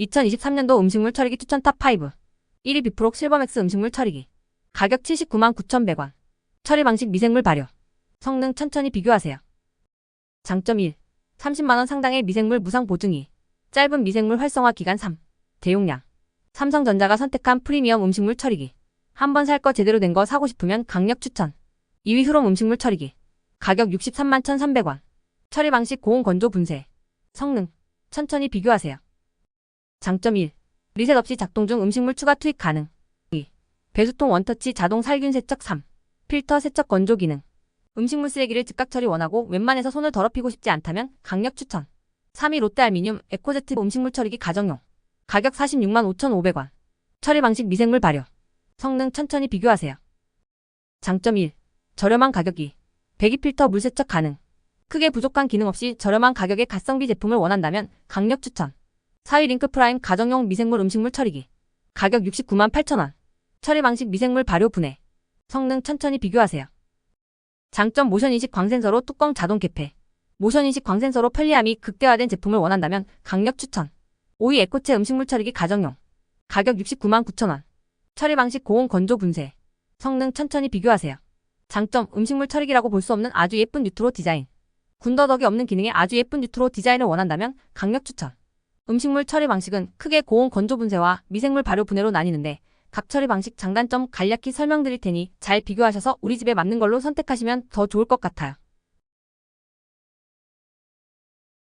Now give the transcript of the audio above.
2023년도 음식물 처리기 추천 탑5 1위 비프록 실버맥스 음식물 처리기. 가격 79만 9,100원. 처리 방식 미생물 발효. 성능 천천히 비교하세요. 장점 1 30만원 상당의 미생물 무상 보증이. 짧은 미생물 활성화 기간 3 대용량. 삼성전자가 선택한 프리미엄 음식물 처리기. 한 번 살 거 제대로 된 거 사고 싶으면 강력 추천. 2위 흐롬 음식물 처리기. 가격 63만 1,300원. 처리 방식 고온 건조 분쇄. 성능. 천천히 비교하세요. 장점 1. 리셋 없이 작동 중 음식물 추가 투입 가능. 2. 배수통 원터치 자동 살균 세척 3. 필터 세척 건조 기능. 음식물 쓰레기를 즉각 처리 원하고 웬만해서 손을 더럽히고 싶지 않다면 강력 추천. 3위 롯데알미늄 에코제트 음식물 처리기 가정용. 가격 46만 5,500원. 처리 방식 미생물 발효. 성능 천천히 비교하세요. 장점 1. 저렴한 가격 2. 배기 필터 물 세척 가능. 크게 부족한 기능 없이 저렴한 가격의 가성비 제품을 원한다면 강력 추천. 4위 링크 프라임 가정용 미생물 음식물 처리기. 가격 69만 8천원. 처리 방식 미생물 발효 분해. 성능 천천히 비교하세요. 장점 모션인식 광센서로 뚜껑 자동 개폐. 모션인식 광센서로 편리함이 극대화된 제품을 원한다면 강력 추천. 5위 에코체 음식물 처리기 가정용. 가격 69만 9천원. 처리 방식 고온 건조 분쇄. 성능 천천히 비교하세요. 장점 음식물 처리기라고 볼 수 없는 아주 예쁜 뉴트로 디자인. 군더더기 없는 기능의 아주 예쁜 뉴트로 디자인을 원한다면 강력 추천. 음식물 처리 방식은 크게 고온 건조 분쇄와 미생물 발효 분해로 나뉘는데 각 처리 방식 장단점 간략히 설명드릴 테니 잘 비교하셔서 우리 집에 맞는 걸로 선택하시면 더 좋을 것 같아요.